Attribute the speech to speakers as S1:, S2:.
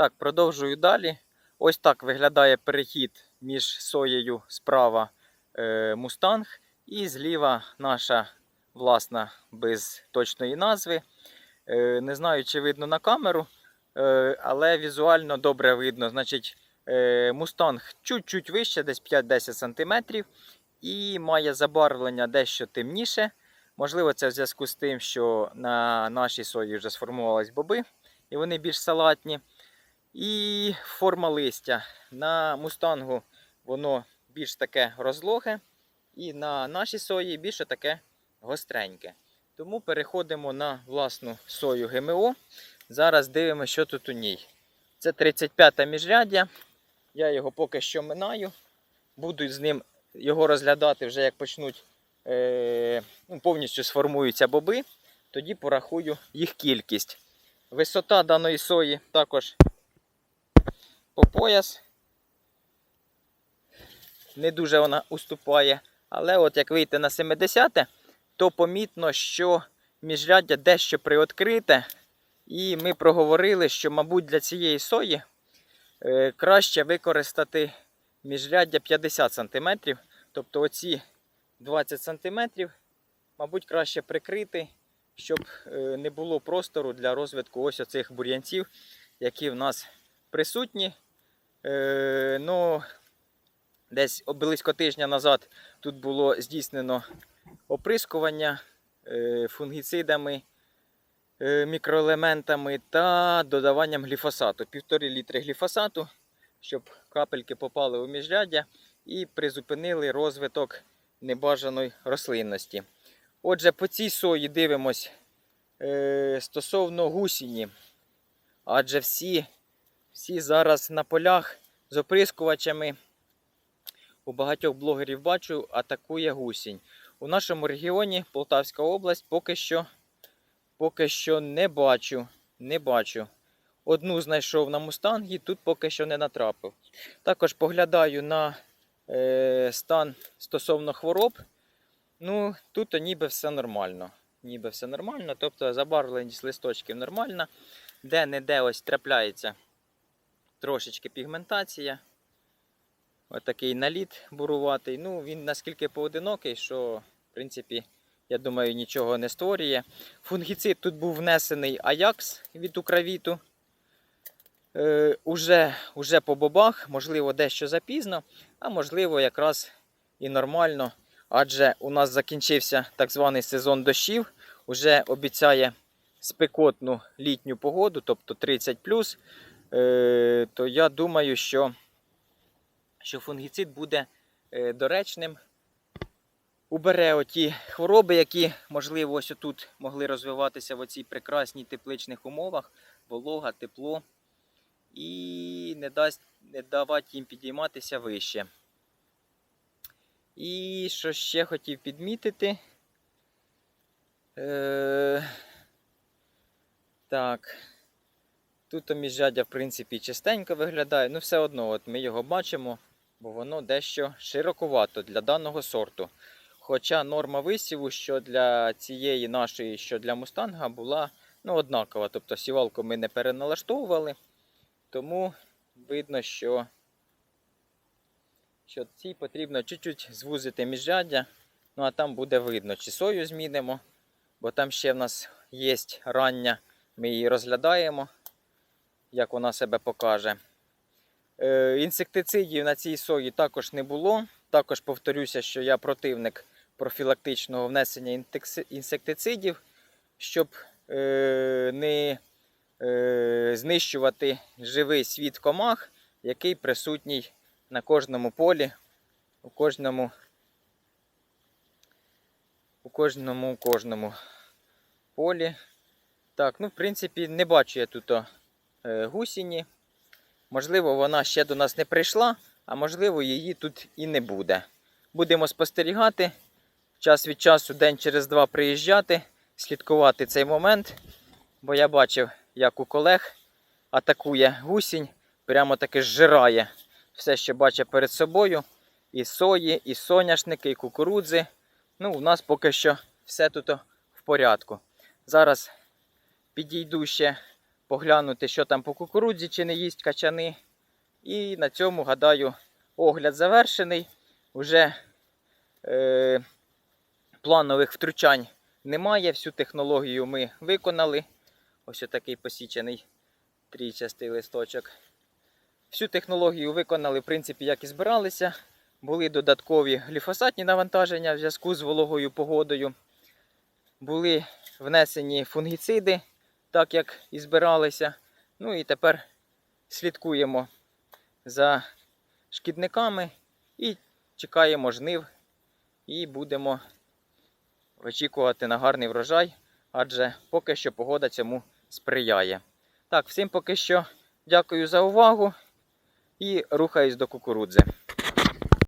S1: Так, продовжую далі. Ось так виглядає перехід між соєю справа е, Мустанг і зліва наша власна без точної назви. Е, не знаю, чи видно на камеру, е, але візуально добре видно. Значить, Мустанг чуть-чуть вище, десь 5-10 см, і має забарвлення дещо темніше. Можливо, це в зв'язку з тим, що на нашій сої вже сформувались боби, і вони більш салатні. І форма листя. На мустангу воно більш таке розлоге, і на нашій сої більше таке гостреньке. Тому переходимо на власну сою ГМО. Зараз дивимося, що тут у ній. Це 35-та міжряддя. Я його поки що минаю. Буду з ним його розглядати вже як почнуть е, ну, повністю сформуються боби. Тоді порахую їх кількість. Висота даної сої також по пояс. Не дуже вона уступає. Але от як вийти на 70, то помітно, що міжряддя дещо приоткрите. І ми проговорили, що, мабуть, для цієї сої е, краще використати міжряддя 50 см. Тобто оці 20 см, мабуть, краще прикрити, щоб е, не було простору для розвитку ось оцих бур'янців, які в нас присутні. Е, ну, десь близько тижня назад тут було здійснено оприскування е, фунгіцидами, е, мікроелементами та додаванням гліфосату. Півтори літри гліфосату, щоб капельки попали у міжряддя і призупинили розвиток небажаної рослинності. Отже, по цій сої дивимось стосовно гусіні. Адже всі, всі зараз на полях з оприскувачами. У багатьох блогерів бачу, атакує гусінь. У нашому регіоні Полтавська область поки що, поки що не бачу. Не бачу. Одну знайшов на мустангі, тут поки що не натрапив. Також поглядаю на е, стан стосовно хвороб. Ну, тут ніби все нормально. Ніби все нормально, тобто забарвленість листочків нормальна. Де-не-де ось трапляється трошечки пігментація. Отакий наліт буруватий. Ну, він наскільки поодинокий, що, в принципі, я думаю, нічого не створює. Фунгіцид тут був внесений Аякс від Укравіту. Е, уже, уже по бобах, можливо, дещо запізно, а можливо, якраз і нормально. Адже у нас закінчився так званий сезон дощів, уже обіцяє спекотну літню погоду, тобто 30 е, то я думаю, що, що фунгіцид буде е, доречним. Убере оті хвороби, які, можливо, ось тут могли розвиватися в оцій прекрасній тепличних умовах, волога, тепло, і не дасть не давати їм підійматися вище. І що ще хотів підмітити. Е, так. Тут міжжадя, в принципі, чистенько виглядає. Ну, все одно, от ми його бачимо, бо воно дещо широковато для даного сорту. Хоча норма висіву, що для цієї нашої, що для мустанга, була ну, однакова. Тобто сівалку ми не переналаштовували, тому видно, що, що цій потрібно чуть-чуть звузити міжряддя. Ну а там буде видно, чи сою змінимо, бо там ще в нас є рання, ми її розглядаємо, як вона себе покаже. Е, інсектицидів на цій сої також не було. Також повторюся, що я противник профілактичного внесення інсектицидів, щоб е, не е, знищувати живий світ комах, який присутній на кожному полі, у кожному, у кожному, у кожному полі. Так, ну, в принципі, не бачу я тут гусіні. Можливо, вона ще до нас не прийшла, а можливо, її тут і не буде. Будемо спостерігати, час від часу, день через два приїжджати, слідкувати цей момент. Бо я бачив, як у колег атакує гусінь, прямо таки зжирає все, що бачить перед собою. І сої, і соняшники, і кукурудзи. Ну, у нас поки що все тут в порядку. Зараз підійду ще поглянути, що там по кукурудзі, чи не їсть качани. І на цьому, гадаю, огляд завершений. Уже е, планових втручань немає. Всю технологію ми виконали. Ось такий посічений трійчастий листочок. Всю технологію виконали, в принципі, як і збиралися. Були додаткові гліфосатні навантаження в зв'язку з вологою погодою. Були внесені фунгіциди, так як і збиралися. Ну і тепер слідкуємо за шкідниками і чекаємо жнив. І будемо очікувати на гарний врожай, адже поки що погода цьому сприяє. Так, всім поки що дякую за увагу і рухаюсь до кукурудзи.